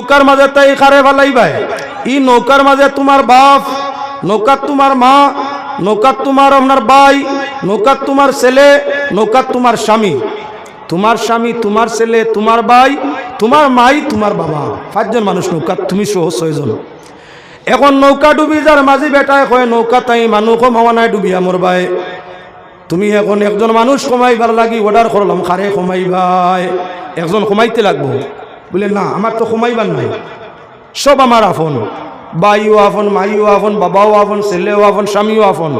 নৌকার মাঝে তাই খারে ভাই ই নৌকার মাঝে তোমার বাপ নৌকার তোমার মা নৌকার তোমার আপনার ভাই নৌকার তোমার ছেলে নৌকার তোমার স্বামী। তোমার স্বামী, তোমার ছেলে, তোমার ভাই তোমার মাই, তোমার বাবা। পাঁচজন মানুষ নৌকা তুমি সহ ছয়জন। এখন নৌকা ডুবি যার মাঝি বেটায় কয়, নৌকা তাই মানুষ কমাওয়া নাই ডুবি আমার ভাই তুমি এখন একজন মানুষ কমাইবার লাগি অর্ডার করলাম খারে কমাইবাই একজন কমাইতে লাগবো। বলে না, আমার তো কমাইবার নাই। সব আমার আফন বাইও আফন মাইও আফন বাবাও আফন ছেলেও আফন স্বামীও আফন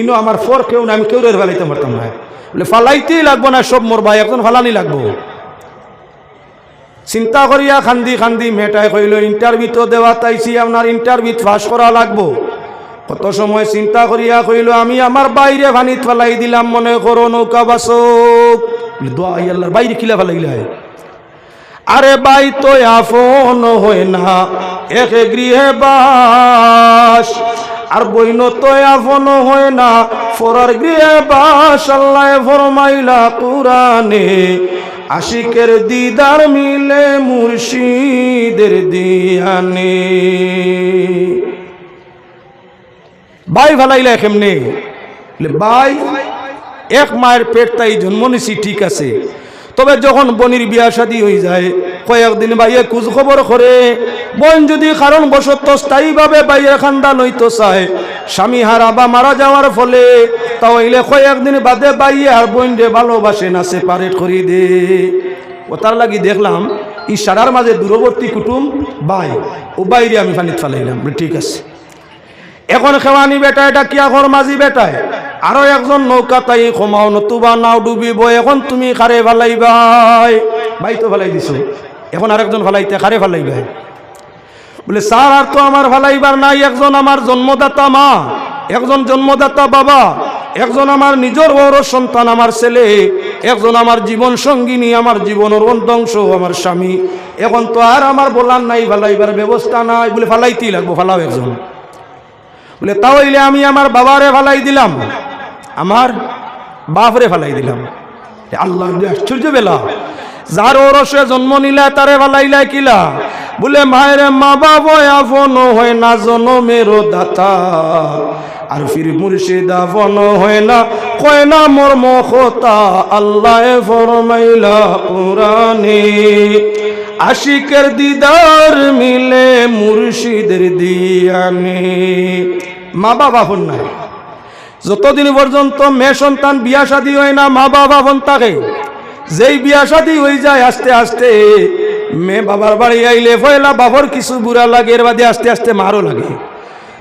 ইনো আমার ফর কেউ না আমি কেউ রের ফেলাইতে পারতাম না। বলে, ফালাইতেই লাগবো না, সব মোর ভাই, একজন ফালানি লাগবো। চিন্তা করিয়া খান্দি খান্দি মেটাই কইল, ইন্টারভিউ তো দেওয়া তাইছি, আপনার ইন্টারভিউ পাস করা লাগবো। কত সময় চিন্তা করিয়া কইল, আমি আমার বাইরে ভানিত ফেলাই দিলাম, মনে করো নৌকা বাসক। দোয়া আল্লাহর বাইরে কিলা ফেলাইলা আরে বাই তো আফন হয় না। এক গৃহে বাস। আর বইন তো আফন হয় না। ফরার গৃহে বাস, আল্লাহ ফরমাইলা কুরানে আশিকের দিদার মিলে মুর্শিদের দিয়ানে। বাই ভালাইলা কেমনে? বাই এক মায়ের পেট তাই জন্ম নিছি, ঠিক আছে। তবে যখন বনির বিয়া শাদী হয়ে যায়, কয়েকদিন বাইয়ে খোঁজ খবর করে, বোন যদি কারণ বশত স্থায়ীভাবে বাইয়ের খান্দা লইতো চায়, স্বামী হারা বা মারা যাওয়ার ফলে তাহলে কয়েকদিন বাদে বাইয়ে আর বোন রে ভালোবাসে না সেপারেট করি দে। ও তার লাগি দেখলাম ই সারার মাঝে দূরবর্তী কুটুম বাই ও বাইরে আমি পানিত ফেলাইলাম, ঠিক আছে। এখন খেওয়ানি বেটা এটা কি এখন মাঝি বেটায়? আরও একজন নৌকা তাই ক্ষমাও নতুবা নাও ডুবিব, এখন তুমি খারে ফালাইবাই? ভাই তো ভালাই দিছো। এখন আরেকজন ফালাইতে খারে ফালাইবাই? বলে, স্যার, আর তো আমার ফালাইবার নাই, একজন আমার জন্মদাতা মা, একজন জন্মদাতা বাবা, একজন আমার নিজের বড় সন্তান, আমার ছেলে, একজন আমার জীবন সঙ্গিনী, আমার জীবনের অন্তংশ, আমার স্বামী। এখন তো আর আমার বলার নাই, ফালাইবার ব্যবস্থা নাই। বলে, ফালাইতেই লাগবো, ফালাও একজন। বলে তাহলে আমি আমার বাবারে ফালাই দিলাম। আমার বাপরে ফালাই দিলাম। আল্লাহ আশ্চর্য বেলা। যার ওরসে জন্ম নিলা তারে ফালাইলা কিলা? বলে, মায়ের, মা বাবা আফন হয় না জনমেরও দাতা। আর ফির মুর্শিদ আফন হয় না, কয় না মর্ম খোতা আল্লাহ ফরমাইলা কোরআনে। আশিকের দিদার মিলে মুর্শিদের দিয়ানে। মা বাবা ফোন নাই। যতদিন পর্যন্ত মেয়ে সন্তান বিয়া শাদী হয় না, মা বাবা ফোন থাকে, যেই বিয়া শাদী হয়ে যায়, আস্তে আস্তে মেয়ে বাবার বাড়ি আইলে ফয়লা বাবর কিছু বুড়া লাগে, এর বাদে আস্তে আস্তে মারও লাগে।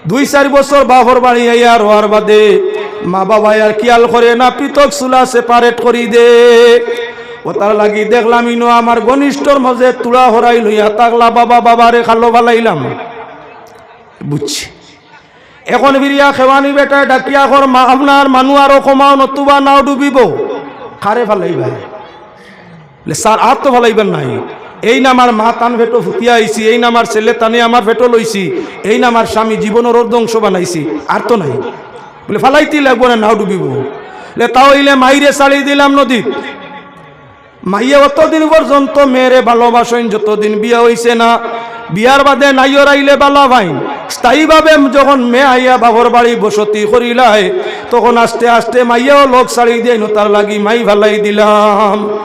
দুই চার বছর বাবর বাড়ি আইয়া রোয়ার বাদে মা বাবা আর কিয়াল করে না, পৃথক চুলা সেপারেট করি দে। ও তার লাগি দেখলাম, ইনো আমার ঘনিষ্ঠর মাঝে তুলা হরাই লইয়া তাকলা বাবা বাবারে খালো ভালাইলাম। বুঝছি। এখন বিরিয়া খেওয়ানি বেটা ডাকিয়া কর মা আপনার মানু আরও কমাও নতুবা নাও ডুবিব। খারে ফালাই ভাই বলে স্যার আর তো ফালাইবেন নাই। এই না আমার মা তান ভেটো ফুটিয়া আইছি এই না আমার ছেলে তানে আমার ভেটো লইছি এই না আমার স্বামী জীবনের অর্ধংশ বানাইছি আর তো নাই। বলে ফালাইতেই লাগবো না নাও ডুবিব। বলে, তাও ইলে মাইরে ছাড়ি দিলাম নদীত। মাইয়ে অতদিন পর্যন্ত মেয়েরে ভালোবাসেন যতদিন বিয়া হইছে না বিয়ার বাদে নাইয়র আইলে বালা ভাইন। স্থায়ীভাবে যখন মেয়ে আইয়া বাবর বাড়ি বসতি করিলাই তখন আস্তে আস্তে মাইয়াও লোক ছাড়ি দিয়ে তার লাগি মাই ভালাই দিলাম।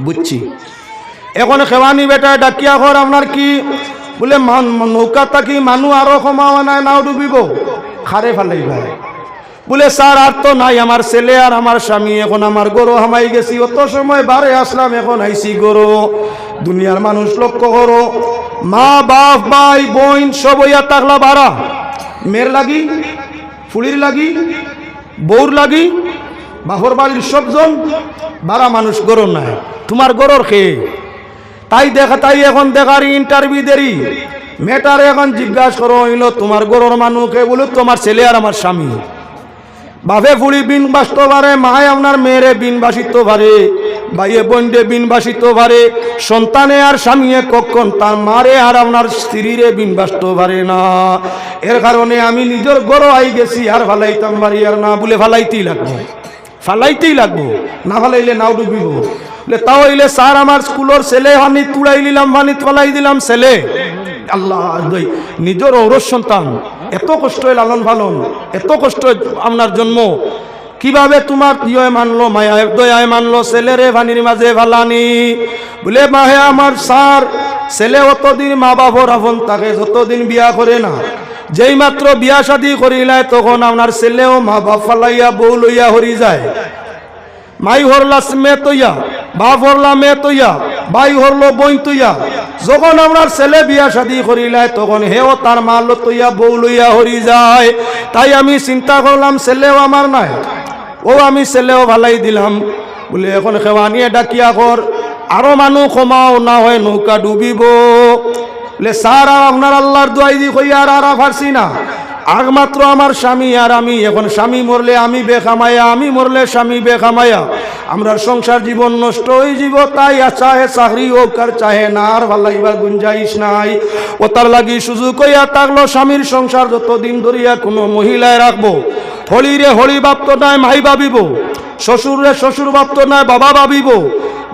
বুঝছি। এখন খেওয়ানি বেটা ডাকিয়া ঘর, আপনার কি? বলে, মান- নৌকা তাকি মানুষ আরও কমাওয়া নাই, নাও ডুবিব। খারে ফালাই ভাই। বলে, স্যার, আর তো নাই, আমার ছেলে আর আমার স্বামী, এখন আমার গরু হামাই গেছি। অত সময় বারে আসলাম, এখন আইসি গরু। দুনিয়ার মানুষ লক্ষ্য করো, মা, বাপ, ভাই, বোন সব ইয়া তাকলা বাড়া মেয়ের লাগি, ফুলির লাগি, বউর লাগি, বাপর বাড়ির সবজন বারা মানুষ গরু নাই। তোমার গরুর খেয়ে তাই দেখা, তাই এখন দেখার ইন্টারভিউ দেরি। মেয়েটারে এখন জিজ্ঞাসা করো হইল তোমার গরুর মানুষকে বলো তোমার ছেলে আর আমার স্বামী? বাপে ফুড়ি বিন বাসত পারে মায় আপনার মেয়েরে বিন বাসিত পারে ভাইয়ে বোনরে বিন বাসিত পারে সন্তানে আর স্বামীয়ে কখন তার মারে আর আপনার স্ত্রীরে বিন বাসত পারে না। এর কারণে আমি নিজের গরো আই গেছি, আর ফালাইতাম পারি আর না বলে ফালাইতেই লাগবো। ফালাইতেই লাগবো, না ফালাইলে নাও ডুবিব। তাও হইলে স্যার আমার স্কুলের ছেলে, হানি তুড়াই নিলাম, হানি ফলাই দিলাম ছেলে। আল্লাহ নিজের ঔরস সন্তান। এত কষ্ট লালন পালন, এত কষ্ট আপনার জন্ম। কীভাবে তোমার প্রিয় মানলো মায়া দয়ায় মানলো, ছেলেরে ভানির মাঝে ভালানি বলে, মাহে আমার সার ছেলে অতদিন মা বাবর আপন, তাকে যতদিন বিয়া করে না যেই মাত্র বিয়া শাদি করিলায় তখন আপনার ছেলেও মা বাপ ফালাইয়া বউ লইয়া হরি যায়। মাই হরলা মে তৈয়া বাপ হরলা মে তৈয়া ভাই হরলো বই তৈয়া যখন আপনার ছেলে বিয়া শাদি করিলায় তখন হেও তার মাল তৈয়া বউ লইয়া হরি যায়। তাই আমি চিন্তা করলাম, ছেলেও আমার নাই। ও আমি ছেলেও ভালাই দিলাম। বলে, এখন খেওয়া নিয়ে ডাকিয়া কর আরও মানুষ কমাও না হয় নৌকা ডুবিব। বলে স্যার আর আপনার আল্লাহর দোয়াই দি কই আর আর না। একমাত্র আমার স্বামী আর আমি। এখন স্বামী মরলে আমি বেখামায়া, আমি মরলে স্বামী বেখামায়া। আমরা সংসার জীবন নষ্ট হয়ে যাব, তাই চাহে চাকরি হোক আর চাহে না, আর ভালো লাগিবার গুঞ্জাইশ নাই। ও তার লাগি সুযোগ কইয়া থাকল, স্বামীর সংসার যতদিন ধরিয়া কোনো মহিলায় রাখব। হলিরে হলি বাপ্ত নাই, মাই ভাবিব। শ্বশুরে শ্বশুর বাপ্ত নাই, বাবা ভাবিব।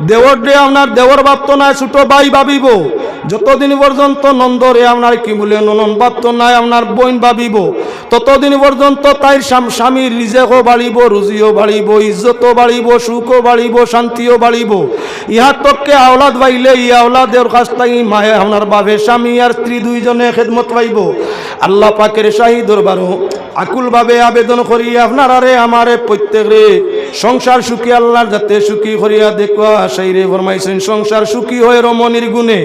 দেওর ডে আপনার, দেওর বাপ্ত নাই, ছোট ভাই ভাবিব যতদিন পর্যন্ত নন্দরে আপনার কি বলে, ননন বাপ্ত নাই, আপনার বোন ভাবিব ততদিন পর্যন্ত তাই স্বাম- স্বামীর রিজেকও বাড়িব, রুজিও বাড়িব, ইজ্জতও বাড়িব, সুখও বাড়িব, শান্তিও বাড়িব। ইহার তককে আওলাদ বাইলে ই আওলাদের কাছ থেকে মায়ে আপনার বাবে স্বামী আর স্ত্রী দুইজনে খেদমত পাইব। আল্লাহ পাকের শাহী দরবারও আকুলভাবে আবেদন করি আপনার আরে আমারে প্রত্যেকরে সংসার সুখী আল্লাহর যাতে সুখী করিয়া দেখুয়া, সেই রে ফরমাইছেন, সংসার সুখী হয় রমণীর গুণে,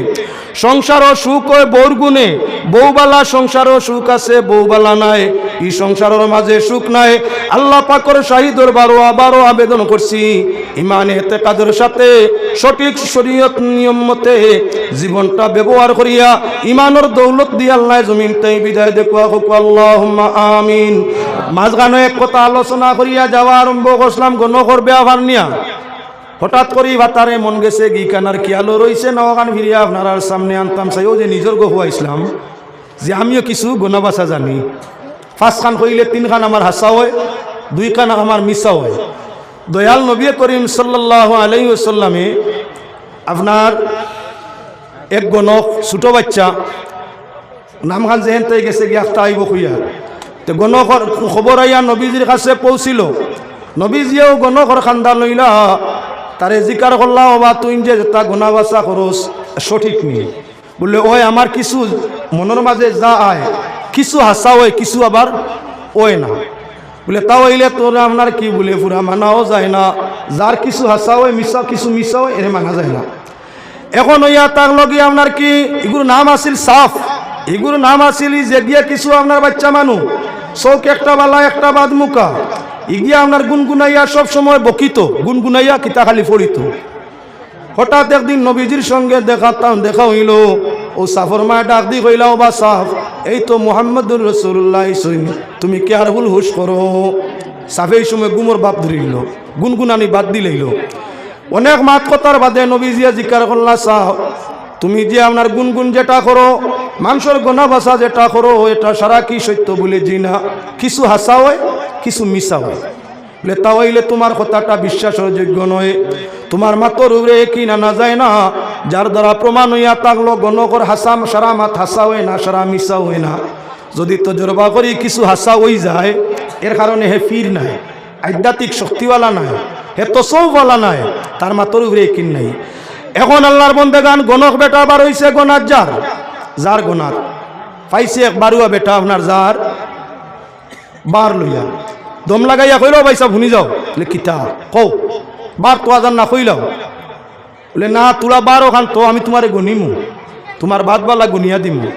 সংসারও সুখ হয় বউর গুণে, বউবালা সংসারও সুখ আছে, বউবালা নাই ই সংসারের মাঝে সুখ নাই। আল্লাহ পাকর শাহী দরবারও আবারও আবেদন করছি, ইমানে এতে কাদের সাথে সঠিক শরীয়ত নিয়ম মতে জীবনটা ব্যবহার করিয়া, ইমানের দৌলত দিয়ে আল্লাহ জমিন তাই বিদায় দেখুয়া হোক আল্লাহ আমিন। মাঝখানে এক কথা আলোচনা করিয়া যাওয়া আরম্ভ করছিলাম গণ করবে আবার নিয়া। হঠাৎ করেই ভাতারে মন গেছে, গি কানার খেয়ালও রয়েছে নগান ফিরিয়া আপনার সামনে আনতাম চাইও যে নিজের গো হুয়াইছিলাম যে আমিও কিছু গণবাসা জানি। পাঁচ খান কইলে তিন খান আমার হাসা হয় দুই খান আমার মিশা হয়। দয়াল নবী করিম সাল্লাহ আলাইসাল্লামে আপনার এক গণক, ছোট বাচ্চা নাম খান যেহেন তাই গেছে, গিয়ে আইব খুইয়া তো গণকর খবর আইয়া নবীজির কাছে পৌঁছিল। নবীজিয়েও গণকর খান্দা লইলা। তারে জিকার করলা বা তুই যে তা গোনা বাসা খরচ সঠিক নেই বললে ওই আমার কিছু মনের মাঝে যা আয় কিছু হাসা হয় কিছু আবার ওই না। বলে, তাও হইলে তোর আপনার কি বলে পুরা মানাও যায় না। যার কিছু হাসা হয় মিশা কিছু মিশা হয় এর মানা যায় না। এখন ইয়া তার লগে আপনার কি এগুলোর নাম আছিল সাফ এগুলোর নাম আছিল যে গিয়া কিছু আপনার বাচ্চা মানু চৌক একটা বালা, একটা বাদ মুখা ইগিয়া আপনার গুনগুনাইয়া সব সময় বকিত, গুনগুনাইয়া কিতা খালি পড়িত হঠাৎ একদিন নবীজির সঙ্গে দেখাতাম দেখা হইল, ও সাফর মায় ডাক দি কইলাও বা সাফ, এই তো মোহাম্মদুর রসুল্লাহ তুমি কে আর হুল হুস করো? সাফে এই সময় গুমর বাপ ধরিল, গুনগুনানি বাদ দিলেইল অনেক মাত কথার বাদে নবীজিয়া জিকার করলা সাহ তুমি যে আপনার গুনগুন যেটা করো মানুষের গোনা ভাষা যেটা করো, এটা সারা কি সত্য বলে জি না? কিছু হাসা হয়, কিছু মিশা হয়। বলে তা হইলে তোমার কথাটা বিশ্বাসের যোগ্য নয়। তোমার মাতর উড়ে কি না না যায় না। যার দ্বারা প্রমাণ হইয়া থাকল গণকর হাসা, সারা মাত হাসা হয় না, সারা মিশা হয় না। যদি তো জোরবা করি, কিছু হাসা হয়ে যায়, এর কারণে হে ফির নাই, আধ্যাত্মিক শক্তিওয়ালা নাই, হে তসৌওয়ালা নাই, তার মাতর উড়ে কিন নাই? এখন আল্লাহর বন্দে গান গণক বেটা আবার হইছে গনার যার যার গনার। পাইছে এক বারুয়া বেটা আপনার যার। বার লইয়া। দম লাগাইয়া কইল বাইসা ভুনি যাও। বলে, কিতা? কও, বার তো আজান না, কইলাও। বলে, না, তোরা বার ওখান তো, আমি তোমারে গনিমু। তোমার বাদ বালা গুনিয়া দিমু।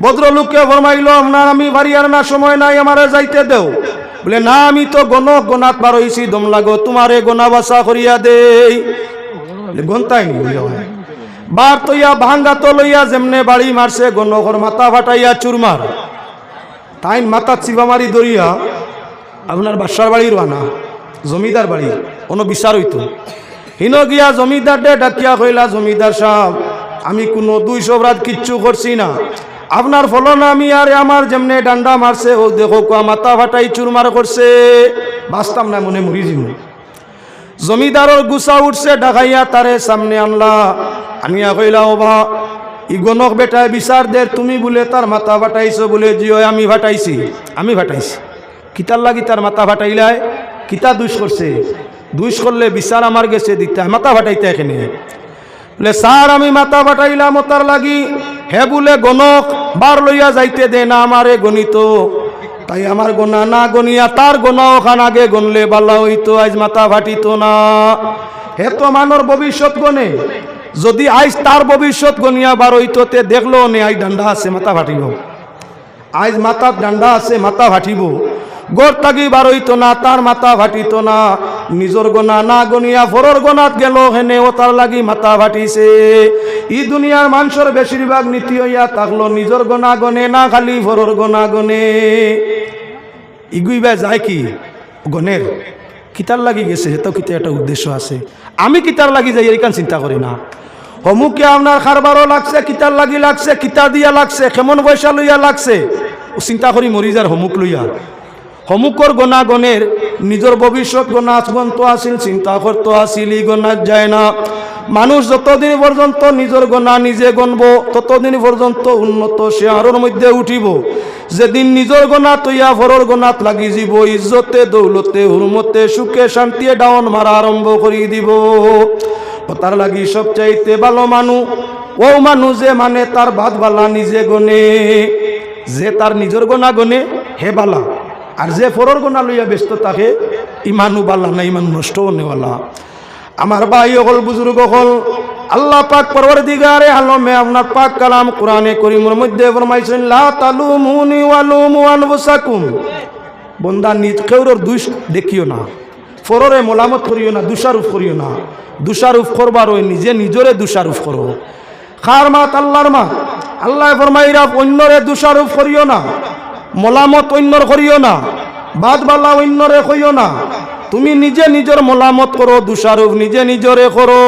ভদ্রলোককে ফরমাইল, আপনার আমি বাড়ি আর না, সময় নাই, আমারে যাইতে দেও। বলে, না, আমি তো গণক গনাত বার হইছি, দম লাগো, তোমারে গোনা বাসা করিয়া দেই। গন্তাই। বার তৈয়া ভাঙ্গা যেমনে মাথা ফাটাইয়া চুরমার তাই মাথা চিবা মারি দরিয়া আপনার বাসার বাড়ির আনা জমিদার বাড়ি, কোনো বিচার হইতো। হিন গিয়া জমিদার ডে ডাকিয়া কইলা, জমিদার সাহেব, আমি কোনো দুইশো রাত কিচ্ছু করছি না। আপনার ফলন আমি আর আমার যেমনে ডান্ডা মারছে, ও দেখো মাথা ফাটাই চুরমার করছে। বাঁচতাম না মনে মরি জমিদারর গুছা উঠছে ডাকাইয়া তারে সামনে আনলা। আনিয়া কইলা ও বা ই গণক বেটায় বিচার দে তুমি বলে তার মাথা ফাটাইছো বলে জিও আমি ফাটাইছি আমি ফাটাইছি। কিতার লাগি তার মাথা ফাটাইলাই, কিতা দুষ করছে দুষ করলে বিচার আমার গেছে দিতে, মাথা ফাটাইতে এখানে? বলে স্যার আমি মাথা ফাটাইলাম তার লাগি, হে বলে গণক বার লইয়া যাইতে দে না আমারে গণিত। তাই আমার গোনা না গনিয়া, তার গোনা ওখান আগে গনলে বালা হইতো, আজ মাথা ফাটিত না। হে তো মানর ভবিষ্যৎ গনে, যদি আজ তার ভবিষ্যৎ গনিয়া বার হইতো, তে দেখল নে, আজ ডান্ডা আছে, মাথা ফাটিব। আজ মাথার ডান্ডা আছে, মাথা ফাটিব। গোর তাগি বার হইতো না, তার মাথা ফাটিত না। নিজর গোনা না গনিয়া ফরর গোনাত গেল, হেনে ও তার লাগি মাথা ভাটিছে ই দুনিয়ার মানুষের বেশিরভাগ নীতি হইয়া থাকল, নিজর গোনা গনে না, খালি ফরর গোনা গনে। ইগুইবা যায় কি? গনের। কিতার লাগি গেছে তো কিতা একটা উদ্দেশ্য আছে। আমি কিতার লাগি যাই, এইখান চিন্তা করি না। হমুকে আপনার খারবারও লাগছে, কিতার লাগি লাগছে, কিতা দিয়া লাগছে, কেমন পয়সা লইয়া লাগছে? চিন্তা করি মরি যার হমুক লইয়া। হমুকর গনা গনের নিজের ভবিষ্যৎ গনা আজবন্ত আসিল, চিন্তা করতো আসিল ই গনা যায় না। মানুষ যতদিন পর্যন্ত নিজের গনা নিজে গণব, ততদিন পর্যন্ত উন্নত সে আরোর মধ্যে উঠিব। যেদিন নিজের গনা তৈয়া ফরর গনাত লাগি যাব ইজ্জতে, দৌলতে, হুরমতে, সুখে, শান্তিয়ে ডাউন মারা আরম্ভ করি দিব। তার লাগি সবচাইতে ভালো মানু, ও মানুষ যে মানে তার ভাত বালা নিজে গনে যে তার নিজের গোনা গনে হে বালা। আর যে ফরর গোনা লইয়া ব্যস্ত থাকে ইমানু বালা না, ইমান নষ্ট নেওয়ালা। আমার ভাই হল বুজুর্গ হল আল্লাহ পাক পরবর দিগারে আলমে আপনার পাক কালাম কোরআনে করিমের মধ্যে ফরমাইছেন, লা তালুমুনি ওয়ালুমু আনফুসাকুম। বন্দা নিজ কেউর দুষ দেখিও না, ফররে মোলামত করিও না দুষারুফ করিও না। দুষারুফ করবার ওই নিজে নিজরে দুষারুফ করো। খার মাত আল্লাহর মা আল্লাহ ফরমাইরা, অন্যরে দুষারুফ করিও না। মোলামত অন্যর করিও না। বাদ বালা অন্যরে কইও না। তুমি নিজে নিজের মলামত করো দুষারুফ নিজে নিজরে করো।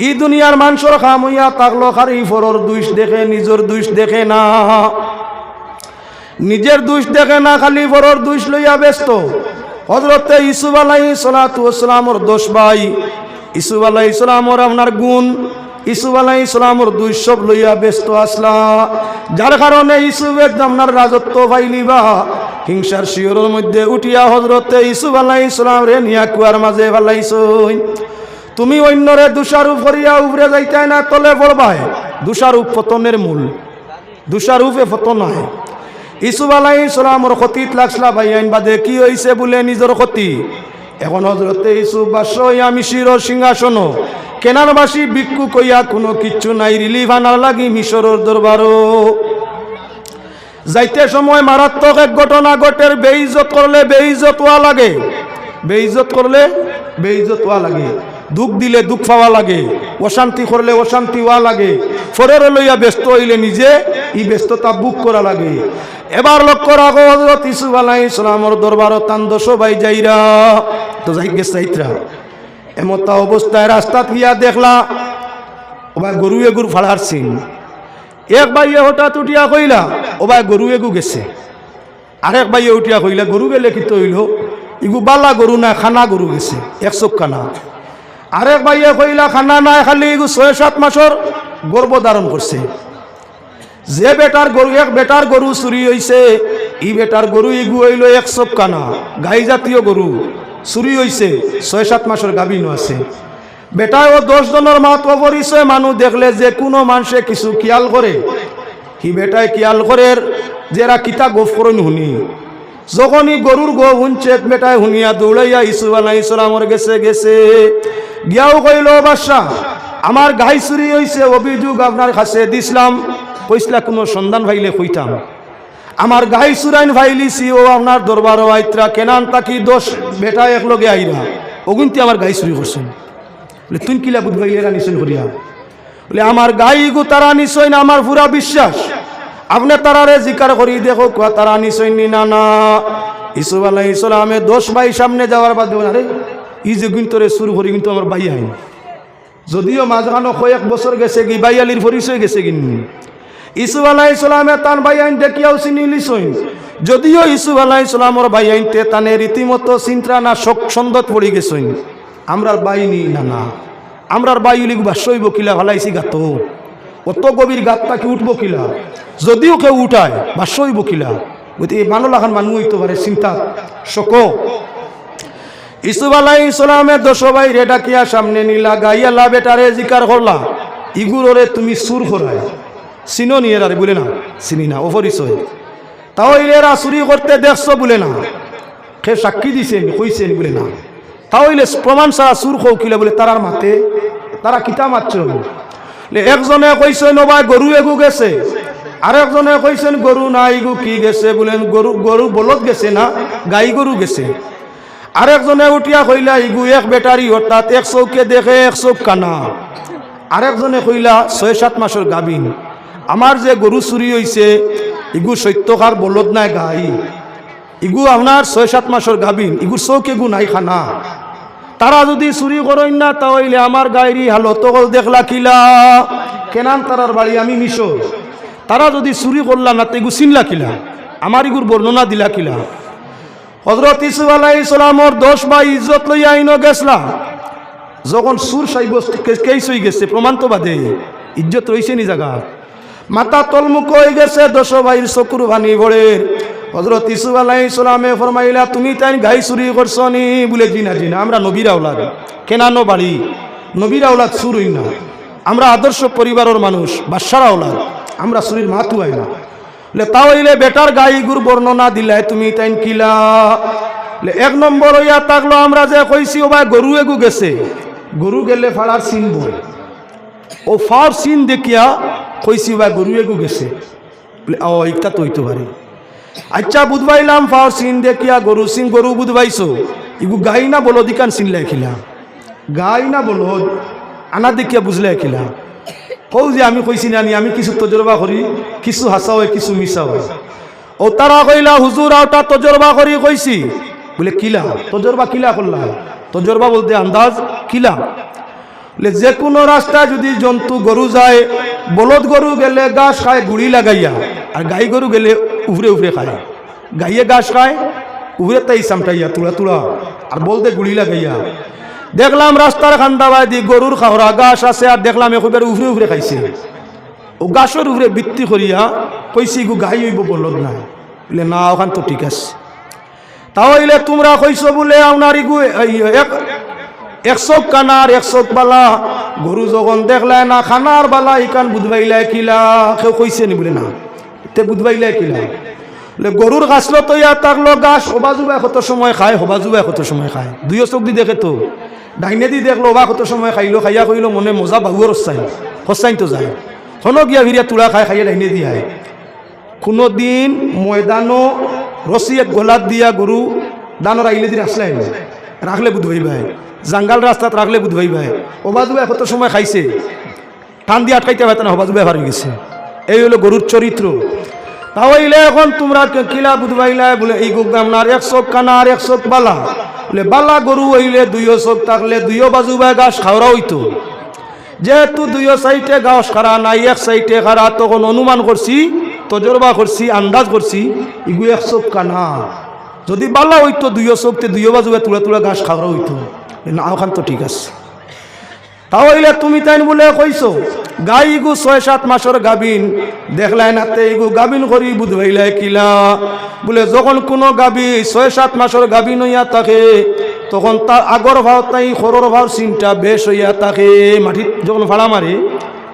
ই দুনিয়ার মানুষের খাম হইয়া থাকল খারি ফরর দুষ দেখে নিজের দুষ দেখে না। নিজের দুষ দেখে না, খালি ফরর দুষ লইয়া ব্যস্ত। হজরতে ইসুফ আলাই সালাতামর দোষ ভাই। ইসুফ আলাই ইসলামর আপনার গুণ। ইসুফ আলাই ইসলামর দুই সব লইয়া ব্যস্ত আসলা। যার কারণে ইসুফ আপনার রাজত্ব পাইলিবা হিংসার শিওরের মধ্যে উঠিয়া হজরতে ইসুফ আলাই ইসলাম রে নিয়া কুয়ার মাঝে ফালাইছই তুমি অন্যরে দুষারূপ করিয়া উপরে যাইতাই না, তলে পড়বাই দুষারূপ পতনের মূল। দুষারূপে পতন হয়। ইসুফ আলাই ইসলামর ক্ষতিত লাগসলা ভাই, আইন বাদে কি হয়েছে বলে নিজের ক্ষতি এখন হজরতে আমি শির সিংহাসন। কেনারবাসী ভিক্ষু কইয়া কোনো কিচ্ছু নাই, রিলিফ আনার লাগি মিশরের দরবারও। যাইতে সময় মারাত্মক এক ঘটনা ঘটের বেইজত করলে বেইজত হওয়া লাগে। বেইজত করলে বেইজত হওয়া লাগে। দুঃখ দিলে দুঃখ পাওয়া লাগে, অশান্তি করলে অশান্তি হওয়া লাগে। ফরের লইয়া ব্যস্ত হইলে নিজে ই ব্যস্ততা বুক করা লাগে। এবার লক্ষ্য রাখো হজরত ইসুফ আলাই ইসলামর দরবার তান্দ সবাই যাইরা। তো যাই গেছে যাইতরা এমতা অবস্থায় রাস্তাত গিয়া দেখলা, ওবা গরু এগুর ফাড়ার সিং। এক বাইয়ে হঠাৎ উঠিয়া কইলা, ওবা গরু এগু গেছে। আরেক বাইয়ে উঠিয়া কইলা, গরু গেলে কি হইল? ইগু বালা গরু না, খানা গরু গেছে, এক চোখ খানা আরেক বাইয়ে কইলা খানা নাই, খালি ছয়, সাত মাসর গর্ভ ধারণ করছে। যে বেটার গরু, এক বেটার গরু চুরি হইছে, ই বেটার গরু ইগু হইল এক চোখ কানা গাই জাতীয় গরু চুরি হইছে, ছয়, সাত মাসের গাভিনও আছে। বেটায় ও দশ জনের মাত্র পরিচয় মানুষ দেখলে যে কোনো মানুষে কিছু খেয়াল করে। কি বেটায় খেয়াল করে যেরা কিতা গোফ করুন শুনি। যখনই গরুর গো শুনছে বেটায় শুনিয়া দৌড়াইয়া ইসু আলাই ইসলামর গেছে গেছে। গিয়াও কইল বাদশাহ, আমার গাই চুরি হয়েছে অভিযোগ আপনার কাছে, দিছিলাম। কইসলা কোনো সন্ধান ভাইলে কইতাম। আমার গাই চুরাইন ভাইলিছি, ও আপনার দরবার আইত্রা, কেনান তাকি দোষ বেটা একলগে আইরা। ওগুনতি আমার গাই চুরি করছেন। বলে, তুই কিলা বুধ ভাইলে রানিছেন করিয়া? বলে, আমার গাই গু তারা নিশ্চয় না, আমার পুরা বিশ্বাস। আপনি তারারে জিকার করি দেখো, কুয়া তারা নিশ্চয় নি না না। ইসুফ আল্লাহ ইসলামে দোষ ভাই সামনে যাওয়ার বাদ আরে, ই যে কিন্তু শুরু করি, কিন্তু আমার ভাই আইন। যদিও মাঝখানো কয়েক বছর গেছে কি বাইয়ালির পরিচয় গেছে কিনি। ইসুফ আলাহ ইসলামে তান ভাই আইন দেখিয়াও চিনি লিছইন যদিও ইসুফ আলাহ ইসলামর ভাই আইনতে তানে রীতিমতো চিন্তা না শোক সন্দত পড়ি গেছইন আমরার বাইনি না না আমরার বাইলি বাসইব কিলা ভালাইছি গাত অত গভীর গাতটা কি উঠবো কিলা? যদিও কেউ উঠায় বাসইব কিলা? গতিকে মানুষ লাখান মানুষ হইতে পারে, চিন্তা শোক। ইসুফ আলাই ইসলামের দশ ভাই ডাকিয়া সামনে নিলা, গাইয়া লা বেটারে জিকার করলা। ইগুররে তুমি সুর করায়। চিনো নিয়ে আরে বলে না, চিনি না, অপরিচয়। তাও ইলেরা চুরি করতে দেখছ, বলে না। সে সাক্ষী দিছেন কইছেন বলে না। তাও ইলে প্রমাণ ছাড়া সুর কৌকিলে বলে তারার মাতে তারা কিতা মাত্র একজনে কইছে, নবাই, গরু এগু গেছে। আরেকজনে কইছেন গরু না ইগু কি গেছে? বলেন, গরু গরু বলদ গেছে না, গাই গরু গেছে। আরেকজনে উঠিয়া কইলা, ইগু, এক বেটারি, অর্থাৎ এক চৌকে দেখে এক চৌক কানা। আরেকজনে কইলা, ছয়, সাত মাসের গাবিন আমার যে গরু চুরি হইছে, ইগু সত্যকার বলদ নাই গাই। ইগু আপনার ছয়, সাত মাসের গাবিন ইগুর চৌক এগু নাই খানা। তারা যদি চুরি করেন না, তাহলে আমার গায়েরি হালত। দেখলা কিলা কেনান তারার বাড়ি, আমি মিশর। তারা যদি চুরি করলা না, তো এগু চিনলা কিলা আমার ইগুর বর্ণনা দিলা কিলা হজরত ইসু আলাই ইসলামর দোষ বা ইজ্জত লইয়া আইন গেছলা। যখন সুর সাইব কেস হয়ে গেছে, প্রমাণ তো বাদে। ইজ্জত রয়েছে নি জায়গা মাথা তলমুখ হয়ে গেছে দশ ভাইয়ের চকুর ভানি ভরে হজরত ইসু আলাই ইসলামে ফরমাইলা, তুমি তাই গাই চুরি করছ নি বলে জিনা জিনা আমরা নবীর আওলাদ। কেনানো বাড়ি নবীর আওলাদ চুর হই না। আমরা আদর্শ পরিবারের মানুষ বাসার আওলাদ। আমরা চুরির মাতু হয় না। তাও ইলে বেটার গাই গুর বর্ণনা দিলাই, তুমি তাই কিলা? এক নম্বর হইয়া থাকল আমরা যে কইছি, ও ভাই গরু এগু গেছে। গরু গেলে ফাড়ার চিনব ও ফার চিন দেখিয়া কইছি ভাই গরু এগু গেছে। বলে ও একটা তো হইতে পারে। আচ্ছা বুধবাইলাম ফার চিন দেখিয়া গরু সিং গরু বুধবাইছো। ইগু গাই না বলো দিকান চিন লেখিলা। গাই না বলো, আনা দেখিয়া বুঝলে খিলা কৌ যে আমি কইছি না আমি কিছু তজরবা করি, কিছু হাসা হয় কিছু মিশা হয় ও তারা কইলা, হুজুর আওটা তজরবা করি কইছি। বলে, কিলা? তজরবা কিলা করলা? তজরবা বলতে, আন্দাজ, কিলা? বলে যে কোনো রাস্তায় যদি জন্তু গরু যায়, বলদ গরু গেলে গাছ খায়, গুড়ি লাগাইয়া। আর গাই গরু গেলে উভরে উভরে খায়। গাইয়ে গাছ খায় উভরে তাই সামটাইয়া তুলা তুলা, আর বলতে গুড়ি লাগাইয়া। দেখলাম রাস্তার খান্দাবাই দি গরুর খাওয়া গাছ আছে, আর দেখলাম একবার উভরে উভরে খাইছে। ও গাছের উভরে বৃত্তি করিয়া কইছি, গু, গাই হইব বলদ না। বলে, না, ওখান তো ঠিক আছে। তাহলে তোমরা কইছো বলে আপনার এক, একশো কানার, একশো বালা, গরু যখন দেখলে না, খানার বালা, ইকান বুধবাইলাই কিলা? কেউ কইছে নি বলে, না। তে বুধবাইলাই কিলা বলে গরুর গাছলো তো ইয়া তাকলো গাছ, হবা জুবাই কত সময় খায়, হবা জুবাই কত সময় খায়। দুইও চোখ দি দেখে তো, ডাইনে দি দেখল, হবা কত সময় খাইলো, খাইয়া কইলো, মনে মজা বাহুর হসাইন হসাইন তো যায়। হনো গিয়া ভিরিয়া তুলা খায়, খাইয়া ডাইনে দি আয় কোনো দিন ময়দানো রসি এক গোলাত দিয়া গরু দানোর আইলে দিয়ে আসলে রাখলে বুধবাই ভাই জাঙ্গাল রাস্তাত রাখলে বুধবাই ভাই ওবাজুবাই কত সময় খাইছে? টান দিয়ে আটকাইতে পারত না হবাজুবাই হারিয়ে গেছে। এই হলো গরুর চরিত্র। তাহলে এখন তোমরা কিলা বুধবাইলা বলে, এই গুক আপনার এক চোখ কানা আর এক চোখ বালা। বলে, বালা গরু হইলে দুইও চোখ থাকলে দুইও বাজুবাই গাছ খাওয়া হইতো। যেহেতু দুইও সাইডে গাছ খারা নাই, এক সাইডে খারা তখন অনুমান করছি, তজরবা করছি, আন্দাজ করছি ইগু এক চোখ কানা। যদি বালা হইতো, দুইও চোখতে দুইও বাজুবে, তুলে তুলে গাছ খাওয়া হইতো। না, ওখান তো ঠিক আছে। তাহলে তুমি তাই বলে কইছো, গাই ইগু ছয় সাত মাসের গাবিন, দেখলাই না ইগু গাবিন করি বুধবাইলাই কিলা বলে যখন কোনো গাবি ছয় সাত মাসের গাবিন হইয়া থাকে, তখন তার আগর ভাও তাই ভাও চিনটা বেশ হইয়া থাকে। মাটিত যখন ভাড়া মারে,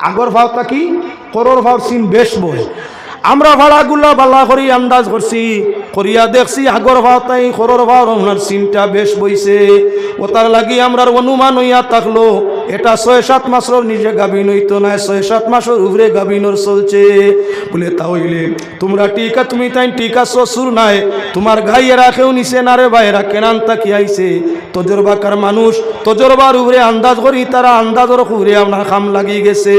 আগর ভাও থাকি খরর ভাও চিন বেশ বয়। আমরা ভাড়াগুলা বালা করি, আন্দাজ করছি, করিয়া দেখছি আগর ভাও তাই খরর ভাও চিনটা বেশ বইছে। ও তার লাগি আমরার অনুমান হইয়া থাকল এটা ছয় সাত মাসের নিজে গাভিন হইতো না ছয় সাত মাসের উপরে গাভিনর চলছে। বলে তাহলে তোমরা টিকা, তুমি তাই টিকা শ্বশুর নাই, তোমার গাইয়ে কেউ নিছে না রে ভাইরা, কেনান তাকি আইছে? তজরবাকার মানুষ তজরবার উপরে আন্দাজ করি, তারা আন্দাজর উপরে আপনার খাম লাগি গেছে।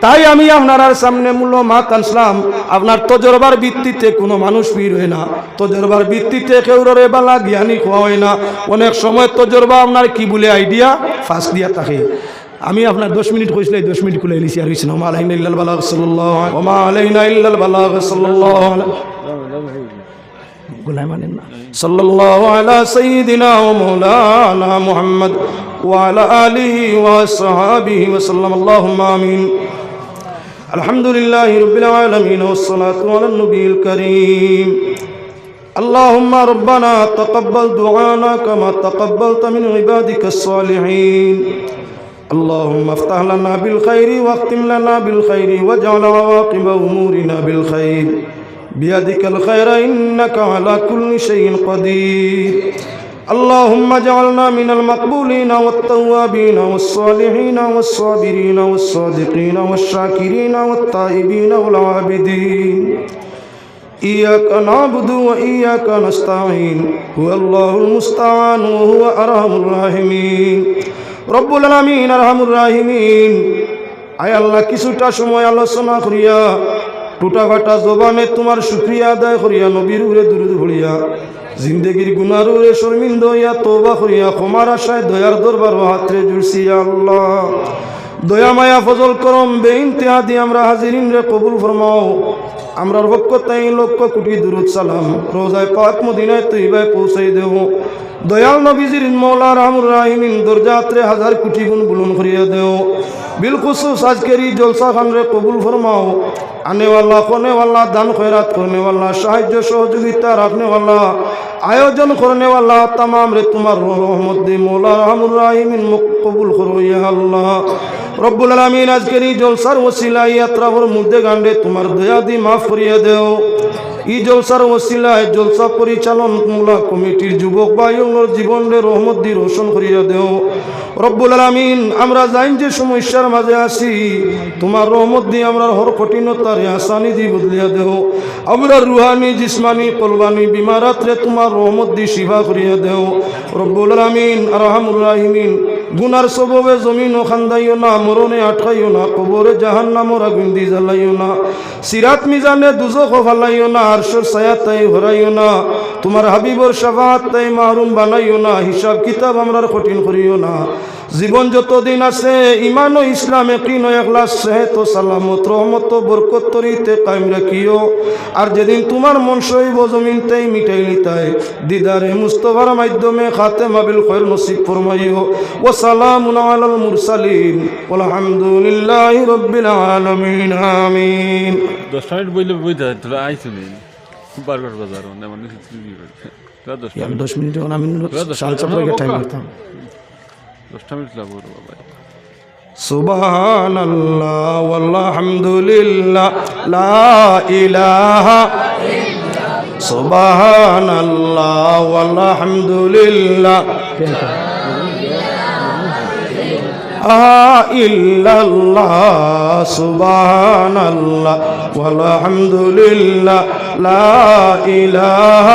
তাই আমি আপনার সামনে মূল্য মাত আনসলাম আপনার তজরবার ভিত্তিতে কোনো মানুষ ভিড় হয় না। তজরবার ভিত্তিতে কেউরে বালা জ্ঞানী খোয়া হয় না। অনেক সময় তজরবা আপনার কি বলে আইডিয়া? ফাঁস দিয়া থাকে। আমি আপনার দশ মিনিট কইসলে দশ মিনিট খুলে এলিছি আর হয়েছি ওমা আলাইনা ইল্লাল বালাগ সাল্লাল্লাহু ওমা আলাইনা ইল্লাল বালাগ সাল্লাল্লাহু গুলাই মানেন না সাল্লাল্লাহু আলা সাইয়্যিদিনা ওয়া মাওলানা মুহাম্মদ ওয়া আলা আলিহি ওয়া সাহাবিহি ওয়া সাল্লাম আল্লাহুম্মা আমিন الحمد لله رب العالمين والصلاة على النبي الكريم اللهم ربنا تقبل دعانا كما تقبلت من عبادك الصالحين اللهم افتح لنا بالخير واختم لنا بالخير واجعل عواقب أمورنا بالخير. بيدك الخير إنك على كل شيء قدير. اللهم اجعلنا من المقبولين والتوابين والصالحين والصابرين والصادقين والشاكرين والتائبين والعابدين. إياك نعبد وإياك نستعين. هو الله المستعان وهو أرحم الراحمين. রব্বুল আলমিন, আরহামুর রাহিমিন। আয় আল্লাহ, কিছুটা সময় আলোচনা করিয়া, টুটাফাটা জবানে তোমার সুক্রিয়া আদায় করিয়া, নবীর উরে দূরে ভরিয়া জিন্দগির গুনার উরে শর্মিন্দ হইয়া তোবা করিয়া, ক্ষমার আশায় দয়ার দরবার হাতরে জুড়ছি আল্লাহ। দয়া, মায়া, ফজল, করম, বেইনতেহা দিয়ে আমরা হাজিরিন রে কবুল ফরমাও। আমরা পক্ষ তাই লক্ষ কোটি দূরত সালাম। রোজায় পাক মদিনায় তৈবায় পৌঁছাই দেব দয়াল নবীজির মৌলা রামুর রাহিমিন দরজাত্রে হাজার কোটি গুণ বুলন করিয়া দেও। বিলকুসুস আজকের এই জলসা খান রে কবুল ফরমাও। আনেওয়াল্লা কোনেওয়াল্লা দান খয়রাত করনেওয়াল্লা সাহায্য সহযোগিতা রাখনেওয়াল্লা আয়োজন করনেওয়াল্লা তামাম রে তোমার রহমত দে। মৌলা রাহমুর রাহিমিন কবুল করো ইয়া আল্লাহ। রব্বুল আলামিন আজকের এই জলসার ওসিলা ইয়াত্রাবর মধ্যে গান্ডে তোমার দয়া দি মাফ করিয়া দেও। ই জলসার ওসিলায় জলসা পরিচালন মূলা কমিটির যুবক বায়ুর জীবনে রহমত দি রোশন করিয়া দেও। রব্বুল আলামিন, আমরা জাইন যে সমস্যার মাঝে আছি, তোমার রহমত দিয়ে আমরা হর কঠিনতার আসানি দি বদলিয়া দেও। আমরা রুহানি, জিসমানি কলবানি বিমারাত্রে তোমার রহমত দি শিফা করিয়া দেও। রব্বুল আলামিন, আরহামুর রাহিমিন গুনার সববে জমিন খান্দাইও না, মরণে আটকাইও না, কবরে জাহান নামর আগুন দি জ্বালাইও না, সিরাত মিজানে দুজখ ফালাইও না, আরশর সায়াত তাই হরাইও না, তোমার হাবিবর সাফাত তাই মাহরুম বানাইও না হিসাব কিতাব আমরার কঠিন করিও না। জীবন যতদিন আছে ইমান ও ইসলামে কিন একলাস সেহেত সালামত রহমত বরকত তরিতে কায়েম রাখিও। আর যেদিন তোমার মন সইব জমিন তাই মিটাইলি তাই দিদারে মুস্তফার মাধ্যমে খাতে মাবিল খৈর নসিব ফরমাইও। ও সালাম আলাল মুরসালিন। আলহামদুলিল্লাহ রব্বিল আলামিন আমিন। দশটা মিনিট বইলে বইতে তোরা আইসুনি বারবার বাজার দশটা আমি দশ মিনিট যখন আমি দশ সাড়ে টাইম করতাম। দশটা মিনিট লাগবো রে বাবা سبحان الله والحمد لله لا إله سبحان الله والحمد لله آه إلا الله سبحان الله والحمد لله لا إله